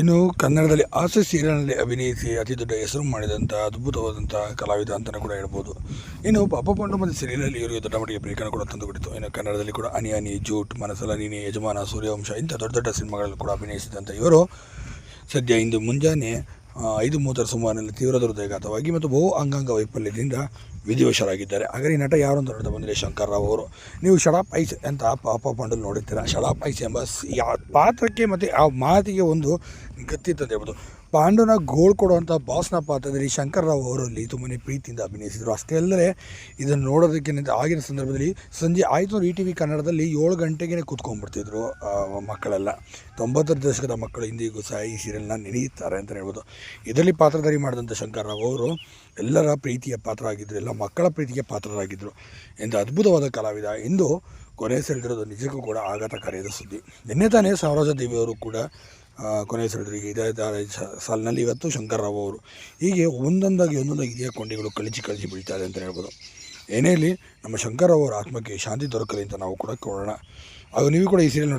ಇನ್ನು ಕನ್ನಡದಲ್ಲಿ ಆಸೆ ಸೀರಿಯಲ್ನಲ್ಲಿ ಅಭಿನಯಿಸಿ ಅತಿ ದೊಡ್ಡ ಹೆಸರು ಮಾಡಿದಂಥ ಅದ್ಭುತವಾದಂಥ ಕಲಾವಿದ ಅಂತಲೂ ಕೂಡ ಹೇಳ್ಬೋದು. ಇನ್ನು ಪಾಪ ಪಂಡು ಮತ್ತು ಸೀರಿಯಲಲ್ಲಿ ಇವರಿಗೆ ದೊಡ್ಡ ಮಟ್ಟಿಗೆ ಬ್ರೇಕನ್ನು ಕೂಡ ತಂದು ಕೊಡಿತು ಇನ್ನು ಕನ್ನಡದಲ್ಲಿ ಕೂಡ ಅನಿ ಅನಿ ಜೂಟ್ ಮನಸಲ ನೀನೆ, ಯಜಮಾನ, ಸೂರ್ಯವಂಶ ಇಂಥ ದೊಡ್ಡ ದೊಡ್ಡ ಸಿನಿಮಾಗಳಲ್ಲಿ ಕೂಡ ಅಭಿನಯಿಸಿದಂಥ ಇವರು. ಸದ್ಯ ಇಂದು ಮುಂಜಾನೆ ಐದು ಮೂವತ್ತರ ಸುಮಾರಿನಲ್ಲಿ ತೀವ್ರ ಹೃದಯಘಾತವಾಗಿ ಮತ್ತು ಬಹು ಅಂಗಾಂಗ ವೈಫಲ್ಯದಿಂದ ವಿಧಿವಶರಾಗಿದ್ದಾರೆ ಹಾಗಾದ್ರೆ ಈ ನಟ ಯಾರು ಅಂತ ನೋಡ್ತಾ ಬಂದರೆ ಶಂಕರ್ ರಾವ್ ಅವರು. ನೀವು ಶಡಾಪ್ ಐಸ್ ಅಂತ ಪಾಪ ಪಂಡಲ್ ನೋಡಿರ್ತೀರ. ಶಡಾಪ್ ಐಸ್ ಎಂಬ ಯಾವ ಪಾತ್ರಕ್ಕೆ ಮತ್ತು ಆ ಮಾತಿಗೆ ಒಂದು ಅಂತ ಹೇಳ್ಬೋದು ಪಾಂಡುನ ಗೋಳ್ ಕೊಡುವಂಥ ಬಾಸ್ನ ಪಾತ್ರದಲ್ಲಿ ಶಂಕರ್ ರಾವ್ ಅವರಲ್ಲಿ ತುಂಬನೇ ಪ್ರೀತಿಯಿಂದ ಅಭಿನಯಿಸಿದರು. ಅಷ್ಟೇ ಅಲ್ಲದೆ ಇದನ್ನು ನೋಡೋದಕ್ಕೆ ನಿಂತ ಆಗಿನ ಸಂದರ್ಭದಲ್ಲಿ ಸಂಜೆ ಆಯಿತು ಇ ಟಿ ವಿ ಕನ್ನಡದಲ್ಲಿ ಏಳು ಗಂಟೆಗೆ ಕೂತ್ಕೊಂಡ್ಬಿಡ್ತಿದ್ರು ಮಕ್ಕಳೆಲ್ಲ. ತೊಂಬತ್ತರ ದಶಕದ ಮಕ್ಕಳು ಇಂದಿಗೂ ಸಹ ಈ ಸೀರಿಯಲ್ನ ನೆನೆಯುತ್ತಾರೆ ಅಂತ ಹೇಳ್ಬೋದು. ಇದರಲ್ಲಿ ಪಾತ್ರಧಾರಿ ಮಾಡಿದಂಥ ಶಂಕರ್ ರಾವ್ ಅವರು ಎಲ್ಲರ ಪ್ರೀತಿಯ ಪಾತ್ರ ಆಗಿದ್ದರು ಎಲ್ಲ ಮಕ್ಕಳ ಪ್ರೀತಿಗೆ ಪಾತ್ರರಾಗಿದ್ದರು ಎಂದು ಅದ್ಭುತವಾದ ಕಲಾವಿದ ಇಂದು ಕೊನೆ ಸೆಳೆದಿರೋದು ನಿಜಕ್ಕೂ ಕೂಡ ಆಘಾತಕಾರಿಯಾದ ಸುದ್ದಿ. ನಿನ್ನೆ ತಾನೇ ಸಾವಿರಾಜ ದೇವಿಯವರು ಕೂಡ ಆ, ಕೊನೆ ಸೆಳೆದ್ರಿಗೆ ಇದೇ ಸಾಲಿನಲ್ಲಿ ಇವತ್ತು ಶಂಕರ್ ರಾವ್ ಅವರು. ಹೀಗೆ ಒಂದೊಂದಾಗಿ ಒಂದೊಂದಾಗಿ ಇದೆಯ ಕೊಂಡಿಗಳು ಕಳಚಿ ಕಳಚಿ ಬೀಳ್ತಾರೆ ಅಂತ ಹೇಳ್ಬೋದು. ಏನೇ ಇರಲಿ ನಮ್ಮ ಶಂಕರ್ ರಾವ್ ಅವರ ಆತ್ಮಕ್ಕೆ ಶಾಂತಿ ದೊರಕಲಿ ಅಂತ ನಾವು ಕೂಡ ಕೋರೋಣ ಹಾಗೂ ನೀವು ಕೂಡ ಈ ಸೀರಿಯಲ್